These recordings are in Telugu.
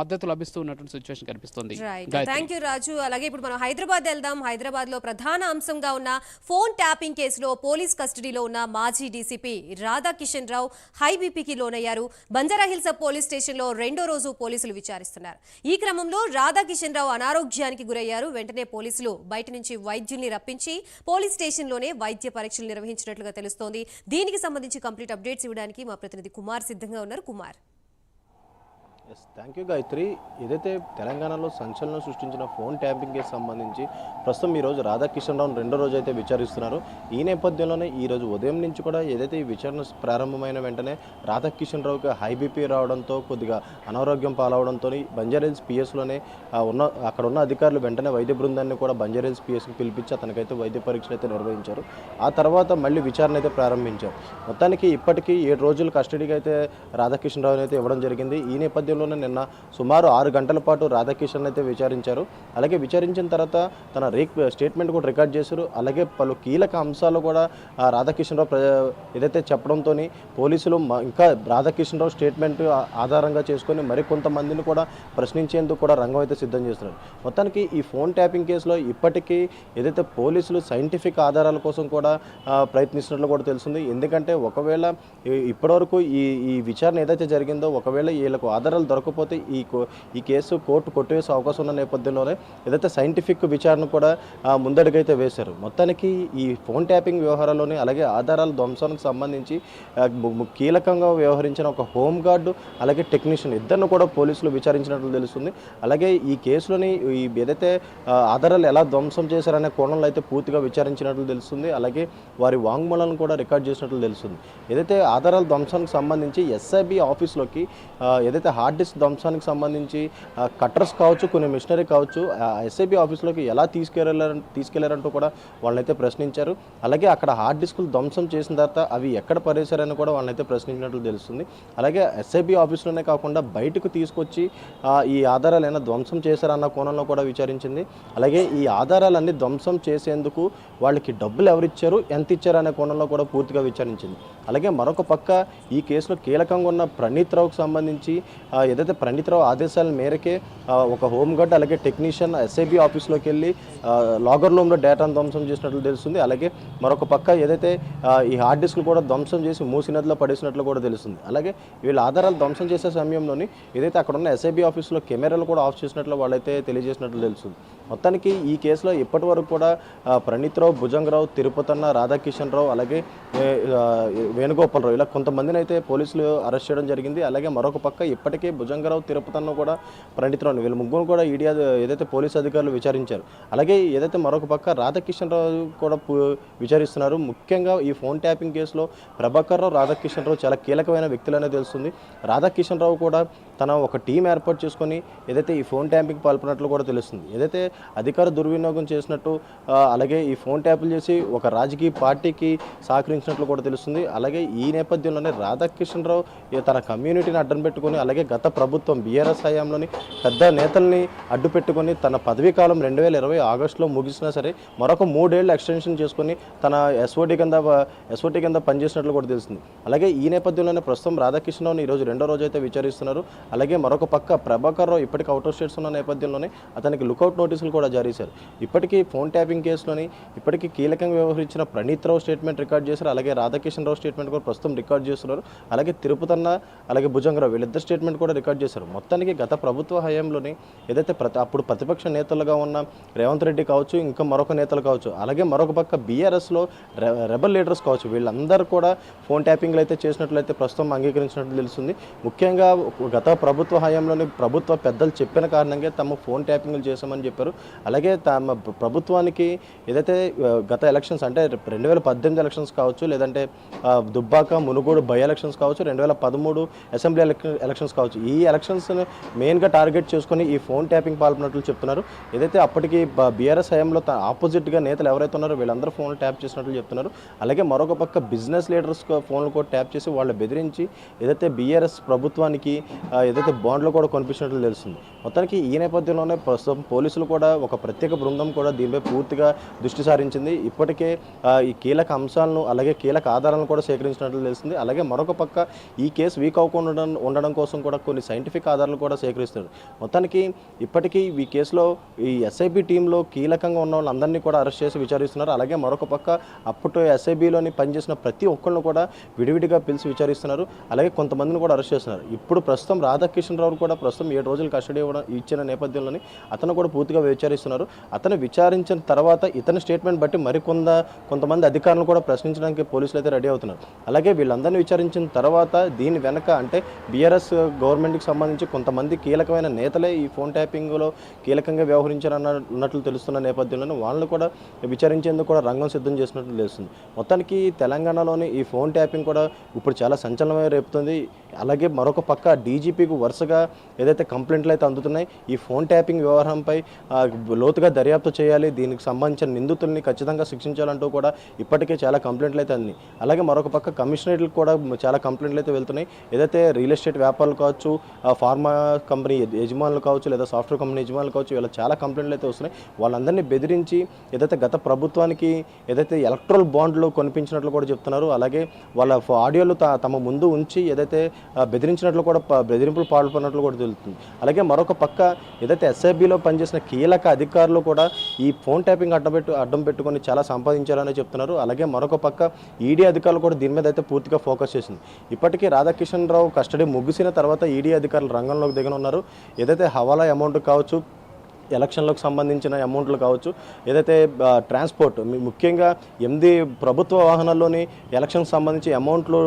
మద్దతు లభిస్తూ ఉన్నటువంటి సిచ్యువేషన్ కనిపిస్తుంది. థ్యాంక్ యూ రాజు అలాగే ఇప్పుడు మనం హైదరాబాద్ వెళ్దాం. హైదరాబాద్లో ప్రధాన అంశంగా ఉన్న ఫోన్ ట్యాపింగ్ కేసులో పోలీస్ కస్టడీలో ఉన్న మాజీ డీసీపీ రాధాకిషన్ రావు హై బీపీకి లోనయ్యారు. బంజారాహిల్స్ పోలీస్ స్టేషన్లో రెండో రోజు పోలీసులు విచారిస్తున్నారు. ఈ క్రమంలో రాధాకిషన్ రావు అనారోగ్యానికి గురయ్యారు. వెంటనే పోలీసులు బయట నుంచి వైద్యుల్ని రప్పించి పోలీస్ స్టేషన్లోనే వైద్య పరీక్షలు నిర్వహించినట్లుగా తెలుస్తోంది. దీనికి సంబంధించి కంప్లీట్ అప్డేట్స్ ఇవ్వడానికి మా ప్రతినిధి కుమార్ సిద్ధంగా ఉన్నారు. Kumar. Yes thank you Gayatri ఏదైతే తెలంగాణలో సంచలనం సృష్టించిన ఫోన్ ట్యాంపింగ్కి సంబంధించి ప్రస్తుతం ఈరోజు రాధాకిషన్ రావు రెండో రోజు అయితే విచారిస్తున్నారు. ఈ నేపథ్యంలోనే ఈరోజు ఉదయం నుంచి కూడా ఏదైతే ఈ విచారణ ప్రారంభమైన వెంటనే రాధాకిషన్ రావుకి హై బీపీ రావడంతో కొద్దిగా అనారోగ్యం పాలవడంతో బంజారాహిల్స్ పిఎస్లోనే ఉన్న అక్కడ ఉన్న అధికారులు వెంటనే వైద్య బృందాన్ని కూడా బంజారాహిల్స్ పిఎస్కి పిలిపించి అతనికైతే వైద్య పరీక్షలు అయితే నిర్వహించారు. ఆ తర్వాత మళ్ళీ విచారణ అయితే ప్రారంభించారు. మొత్తానికి ఇప్పటికీ ఏడు రోజులు కస్టడీకి అయితే రాధాకిషన్ రావుని అయితే ఇవ్వడం జరిగింది. ఈ నేపథ్యంలో నేపథ్యంలోనే నిన్న సుమారు ఆరు గంటల పాటు రాధాకిషన్ అయితే విచారించారు. అలాగే విచారించిన తర్వాత తన రేక్ స్టేట్మెంట్ కూడా రికార్డ్ చేశారు. అలాగే పలు కీలక అంశాలు కూడా రాధాకిషన్రావు రాధాకిషన్ రావు ఏదైతే చెప్పడంతో పోలీసులు ఇంకా రాధాకిషన్ రావు స్టేట్మెంట్ ఆధారంగా చేసుకొని మరికొంతమందిని కూడా ప్రశ్నించేందుకు కూడా రంగం అయితే సిద్ధం చేస్తున్నారు. మొత్తానికి ఈ ఫోన్ ట్యాపింగ్ కేసులో ఇప్పటికీ ఏదైతే పోలీసులు సైంటిఫిక్ ఆధారాల కోసం కూడా ప్రయత్నిస్తున్నట్లు కూడా తెలుస్తుంది. ఎందుకంటే ఒకవేళ ఇప్పటివరకు ఈ ఈ విచారణ ఏదైతే జరిగిందో ఒకవేళ వీళ్ళకు ఆధారాలు దొరకకపోతే ఈ కో- ఈ కేసు కోర్టు కొట్టివేసే అవకాశం ఉన్న నేపథ్యంలోనే ఏదైతే సైంటిఫిక్ విచారణ కూడా ముందడుగైతే వేశారు. మొత్తానికి ఈ ఫోన్ ట్యాపింగ్ వ్యవహారాల్లోని అలాగే ఆధారాల ధ్వంసానికి సంబంధించి కీలకంగా వ్యవహరించిన ఒక హోమ్ గార్డు అలాగే టెక్నీషియన్ ఇద్దరిని కూడా పోలీసులు విచారించినట్లు తెలుస్తుంది. అలాగే ఈ కేసులోని ఈ ఏదైతే ఆధారాలు ఎలా ధ్వంసం చేశారనే కోణంలో అయితే పూర్తిగా విచారించినట్లు తెలుస్తుంది. అలాగే వారి వాంగ్మూలాలను కూడా రికార్డ్ చేసినట్లు తెలుస్తుంది. ఏదైతే ఆధారాల ధ్వంసానికి సంబంధించి ఎస్ఐబి ఆఫీస్లోకి ఏదైతే హార్డ్ ఆర్టిస్ట్ ధ్వంసానికి సంబంధించి కట్టర్స్ కావచ్చు కొన్ని మిషనరీ కావచ్చు ఎస్ఐబి ఆఫీస్లోకి ఎలా తీసుకెళ్ళారు తీసుకెళ్ళారంటూ కూడా వాళ్ళనైతే ప్రశ్నించారు. అలాగే అక్కడ హార్డ్ డిస్కులు ధ్వంసం చేసిన తర్వాత అవి ఎక్కడ పడేశారని కూడా వాళ్ళనైతే ప్రశ్నించినట్లు తెలుస్తుంది. అలాగే ఎస్ఐబి ఆఫీస్లోనే కాకుండా బయటకు తీసుకొచ్చి ఈ ఆధారాలు ఏమైనా ధ్వంసం చేశారన్న కోణంలో కూడా విచారించింది. అలాగే ఈ ఆధారాలన్నీ ధ్వంసం చేసేందుకు వాళ్ళకి డబ్బులు ఎవరిచ్చారు ఎంత ఇచ్చారు అనే కోణంలో కూడా పూర్తిగా విచారించింది. అలాగే మరొక పక్క ఈ కేసులో కీలకంగా ఉన్న ప్రణీత్ రావుకు సంబంధించి ఏదైతే ప్రణీతరావు ఆదేశాల మేరకే ఒక హోంగార్డ్ అలాగే టెక్నీషియన్ ఎస్ఐబి ఆఫీస్లోకి వెళ్ళి లాగర్ రూమ్లో డేటాను ధ్వంసం చేసినట్లు తెలుస్తుంది. అలాగే మరొక పక్క ఏదైతే ఈ హార్డ్ డిస్క్లు కూడా ధ్వంసం చేసి మూసి నదిలో పడేసినట్లు కూడా తెలుస్తుంది. అలాగే వీళ్ళ ఆధారాలు ధ్వంసం చేసే సమయంలోని ఏదైతే అక్కడ ఉన్న ఎస్ఐబి ఆఫీస్లో కెమెరాలు కూడా ఆఫ్ చేసినట్లు వాళ్ళైతే తెలియజేసినట్లు తెలుస్తుంది. మొత్తానికి ఈ కేసులో ఇప్పటి వరకు కూడా ఆ, ప్రణీత్ రావు భుజంగరావు తిరుపతన్న రాధాకిషన్ రావు అలాగే వేణుగోపాల్ రావు ఇలా కొంతమందిని అయితే పోలీసులు అరెస్ట్ చేయడం జరిగింది. అలాగే మరొక పక్క ఇప్పటికే భుజంగరావు తిరుపతన్న కూడా ప్రణీత్ వీళ్ళు వీళ్ళ ముగ్గురు కూడా ఈడీ ఏదైతే పోలీసు అధికారులు విచారించారు అలాగే ఏదైతే మరొక పక్క రాధాకిషన్ రావు కూడా విచారిస్తున్నారు ముఖ్యంగా ఈ ఫోన్ ట్యాపింగ్ కేసులో ప్రభాకర్ రావు రాధాకిషన్ రావు చాలా కీలకమైన వ్యక్తులనే తెలుస్తుంది. రాధాకిషన్ రావు కూడా తన ఒక టీం ఏర్పాటు చేసుకొని ఏదైతే ఈ ఫోన్ ట్యాంపింగ్ పాల్పడినట్లు కూడా తెలుస్తుంది. ఏదైతే అధికార దుర్వినియోగం చేసినట్టు అలాగే ఈ ఫోన్ ట్యాపులు చేసి ఒక రాజకీయ పార్టీకి సహకరించినట్లు కూడా తెలుస్తుంది. అలాగే ఈ నేపథ్యంలోనే రాధాకృష్ణరావు తన కమ్యూనిటీని అడ్డం పెట్టుకొని అలాగే గత ప్రభుత్వం బీఆర్ఎస్ హయాంలోని పెద్ద నేతల్ని అడ్డు పెట్టుకొని తన పదవీ కాలం రెండు వేల ఇరవై ఆగస్టులో ముగిసినా సరే మరొక మూడేళ్ళు ఎక్స్టెన్షన్ చేసుకొని తన ఎస్ఓటి కింద ఎస్ఓటి కింద పనిచేసినట్లు కూడా తెలుస్తుంది. అలాగే ఈ నేపథ్యంలోనే ప్రస్తుతం రాధాకృష్ణరావుని ఈరోజు రెండో రోజు అయితే విచారిస్తున్నారు. అలాగే మరొక పక్క ప్రభాకర్ రావు ఇప్పటికి అవుట్ ఆఫ్ స్టేట్స్ ఉన్న నేపథ్యంలోనే అతనికి లుకౌట్ నోటీసులు కూడా జారీ చేశారు. ఇప్పటికీ ఫోన్ ట్యాపింగ్ కేసులోని ఇప్పటికీ కీలకంగా వ్యవహరించిన ప్రణీత్ రావు స్టేట్మెంట్ రికార్డ్ చేశారు. అలాగే రాధాకిషన్ రావు స్టేట్మెంట్ కూడా ప్రస్తుతం రికార్డ్ చేస్తున్నారు. అలాగే తిరుపతన్న అలాగే భుజంగరావు వీళ్ళిద్దరు స్టేట్మెంట్ కూడా రికార్డ్ చేశారు. మొత్తానికి గత ప్రభుత్వ హయాంలోని ఏదైతే ప్రతి అప్పుడు ప్రతిపక్ష నేతలుగా ఉన్న రేవంత్ రెడ్డి కావచ్చు ఇంకా మరొక నేతలు కావచ్చు అలాగే మరొక పక్క బీఆర్ఎస్లో రెబల్ లీడర్స్ కావచ్చు వీళ్ళందరూ కూడా ఫోన్ ట్యాపింగ్లు అయితే చేసినట్లయితే ప్రస్తుతం అంగీకరించినట్లు తెలుస్తుంది. ముఖ్యంగా గత ప్రభుత్వ హయాంలోని ప్రభుత్వ పెద్దలు చెప్పిన కారణంగా తమ ఫోన్ ట్యాపింగ్లు చేశామని చెప్పారు. అలాగే తమ ప్రభుత్వానికి ఏదైతే గత ఎలక్షన్స్ అంటే రెండు వేల పద్దెనిమిది ఎలక్షన్స్ కావచ్చు లేదంటే దుబ్బాక మునుగోడు బై ఎలక్షన్స్ కావచ్చు రెండు వేల పదమూడు అసెంబ్లీ ఎలక్షన్స్ కావచ్చు ఈ ఎలక్షన్స్ని మెయిన్గా టార్గెట్ చేసుకొని ఈ ఫోన్ ట్యాపింగ్ పాల్పడినట్లు చెప్తున్నారు. ఏదైతే అప్పటికి బీఆర్ఎస్ హయాంలో ఆపోజిట్గా నేతలు ఎవరైతే ఉన్నారో వీళ్ళందరూ ఫోన్ ట్యాప్ చేసినట్లు చెప్తున్నారు. అలాగే మరొక పక్క బిజినెస్ లీడర్స్ ఫోన్లు కూడా ట్యాప్ చేసి వాళ్ళు బెదిరించి ఏదైతే బీఆర్ఎస్ ప్రభుత్వానికి ఏదైతే బాండ్లు కూడా కనిపించినట్లు తెలుస్తుంది. మొత్తానికి ఈ నేపథ్యంలోనే ప్రస్తుతం పోలీసులు కూడా ఒక ప్రత్యేక బృందం కూడా దీనిపై పూర్తిగా దృష్టి సారించింది. ఇప్పటికే ఈ కీలక అంశాలను అలాగే కీలక ఆధారాలను కూడా సేకరించినట్లు తెలుస్తుంది. అలాగే మరొక పక్క ఈ కేసు వీక్ అవ్వకుండా ఉండడం కోసం కూడా కొన్ని సైంటిఫిక్ ఆధారాలు కూడా సేకరిస్తున్నారు. మొత్తానికి ఇప్పటికీ ఈ కేసులో ఈ ఎస్ఐబి టీంలో కీలకంగా ఉన్న వాళ్ళందరినీ కూడా అరెస్ట్ చేసి విచారిస్తున్నారు. అలాగే మరొక పక్క అప్పట్లో ఎస్ఐబిలోని పనిచేసిన ప్రతి ఒక్కరిని కూడా విడివిడిగా పిలిచి విచారిస్తున్నారు. అలాగే కొంతమందిని కూడా అరెస్ట్ చేస్తున్నారు. ఇప్పుడు ప్రస్తుతం రాధాకిషన్ రావు కూడా ప్రస్తుతం ఏడు రోజులు కస్టడీ ఇవ్వడం ఇచ్చిన నేపథ్యంలోని అతను కూడా పూర్తిగా విచారిస్తున్నారు. అతను విచారించిన తర్వాత ఇతని స్టేట్మెంట్ బట్టి మరికొంత కొంతమంది అధికారులను కూడా ప్రశ్నించడానికి పోలీసులు అయితే రెడీ అవుతున్నారు. అలాగే వీళ్ళందరినీ విచారించిన తర్వాత దీని వెనక అంటే బీఆర్ఎస్ గవర్నమెంట్కి సంబంధించి కొంతమంది కీలకమైన నేతలే ఈ ఫోన్ ట్యాపింగ్లో కీలకంగా వ్యవహరించారన్న ఉన్నట్లు తెలుస్తున్న నేపథ్యంలోనే వాళ్ళని కూడా విచారించేందుకు కూడా రంగం సిద్ధం చేసినట్లు తెలుస్తుంది. మొత్తానికి తెలంగాణలోని ఈ ఫోన్ ట్యాపింగ్ కూడా ఇప్పుడు చాలా సంచలనమే రేపుతుంది. అలాగే మరొక పక్క డీజీపీ మీకు వరుసగా ఏదైతే కంప్లైంట్లు అయితే అందుతున్నాయి ఈ ఫోన్ ట్యాపింగ్ వ్యవహారంపై లోతుగా దర్యాప్తు చేయాలి దీనికి సంబంధించిన నిందితుల్ని ఖచ్చితంగా శిక్షించాలంటూ కూడా ఇప్పటికే చాలా కంప్లైంట్లు అయితే అంది. అలాగే మరొక పక్క కమిషనరేట్లకు కూడా చాలా కంప్లైంట్లు అయితే వెళ్తున్నాయి. ఏదైతే రియల్ ఎస్టేట్ వ్యాపారులు కావచ్చు ఫార్మా కంపెనీ యజమానులు కావచ్చు లేదా సాఫ్ట్వేర్ కంపెనీ యజమానులు కావచ్చు ఇలా చాలా కంప్లైంట్లు అయితే వస్తున్నాయి. వాళ్ళందరినీ బెదిరించి ఏదైతే గత ప్రభుత్వానికి ఏదైతే ఎలక్ట్రల్ బాండ్లు కొనిపించినట్లు కూడా చెప్తున్నారు. అలాగే వాళ్ళ ఆడియోలు తమ ముందు ఉంచి ఏదైతే బెదిరించినట్లు కూడా బెదిరి బెదిరింపులు పాల్పడినట్లు కూడా తెలుస్తుంది. అలాగే మరొక పక్క ఏదైతే ఎస్ఐబిలో పనిచేసిన కీలక అధికారులు కూడా ఈ ఫోన్ ట్యాపింగ్ అడ్డం పెట్టు అడ్డం పెట్టుకొని చాలా సంపాదించారని చెప్తున్నారు. అలాగే మరొక పక్క ఈడీ అధికారులు కూడా దీని మీద అయితే పూర్తిగా ఫోకస్ చేసింది. ఇప్పటికీ రాధాకిషన్ రావు కస్టడీ ముగిసిన తర్వాత ఈడీ అధికారులు రంగంలోకి దిగనున్నారు. ఏదైతే హవాలా అమౌంట్ కావచ్చు ఎలక్షన్లకు సంబంధించిన అమౌంట్లు కావచ్చు ఏదైతే ట్రాన్స్పోర్ట్ ముఖ్యంగా ఎనిమిది ప్రభుత్వ వాహనాల్లోని ఎలక్షన్కి సంబంధించి అమౌంట్లు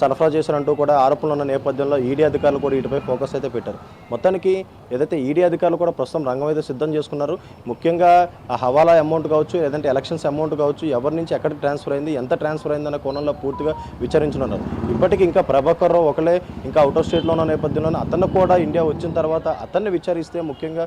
సరఫరా చేశారంటూ కూడా ఆరోపణలు ఉన్న నేపథ్యంలో ఈడీ అధికారులు కూడా వీటిపై ఫోకస్ అయితే పెట్టారు. మొత్తానికి ఏదైతే ఈడీ అధికారులు కూడా ప్రస్తుతం రంగం అయితే సిద్ధం చేసుకున్నారు ముఖ్యంగా ఆ హవాలా అమౌంట్ కావచ్చు లేదంటే ఎలక్షన్స్ అమౌంట్ కావచ్చు ఎవరి నుంచి ఎక్కడికి ట్రాన్స్ఫర్ అయింది ఎంత ట్రాన్స్ఫర్ అయింది అన్న కోణంలో పూర్తిగా విచారించనున్నారు. ఇప్పటికీ ఇంకా ప్రభాకర్ రావు ఒకలే ఇంకా అవుట్ ఆఫ్ స్టేట్లో ఉన్న నేపథ్యంలో అతను కూడా ఇండియా వచ్చిన తర్వాత అతన్ని విచారిస్తే ముఖ్యంగా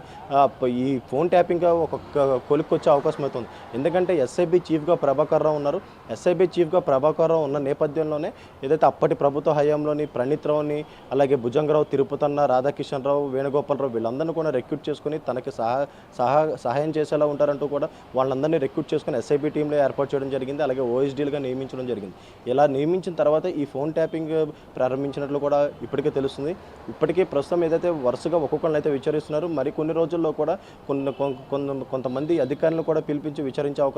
ఈ ఫోన్ ట్యాపింగ్ ఒక క- కొలిక్కి వచ్చే అవకాశం అవుతుంది ఎందుకంటే ఎస్ఐబి చీఫ్గా ప్రభాకర్ రావు ఉన్నారు. ఎస్ఐబి చీఫ్గా ప్రభాకర్ రావు ఉన్న నేపథ్యంలోనే ఏదైతే అప్పటి ప్రభుత్వ హయాంలోని ప్రణీత్ రావుని అలాగే భుజంగరావు తిరుపతన్న రాధాకిషన్ రావు వేణుగోపాలరావు వీళ్ళందరినీ కూడా రిక్రూట్ చేసుకుని తనకి సహా సహా సహాయం చేసేలా ఉంటారంటూ కూడా వాళ్ళందరినీ రిక్రూట్ చేసుకుని ఎస్ఐబి టీంలో ఏర్పాటు చేయడం జరిగింది. అలాగే ఓఎస్డీలుగా నియమించడం జరిగింది. ఇలా నియమించిన తర్వాత ఈ ఫోన్ ట్యాపింగ్ ప్రారంభించినట్లు కూడా ఇప్పటికే తెలుస్తుంది. ఇప్పటికే ప్రస్తుతం ఏదైతే వరుసగా ఒక్కొక్కరిని అయితే విచారిస్తున్నారు. మరి కొన్ని రోజుల్లో కూడా కొన్ని కొంత కొంతమంది అధికారులను కూడా పిలిపించి విచారించే అవకాశం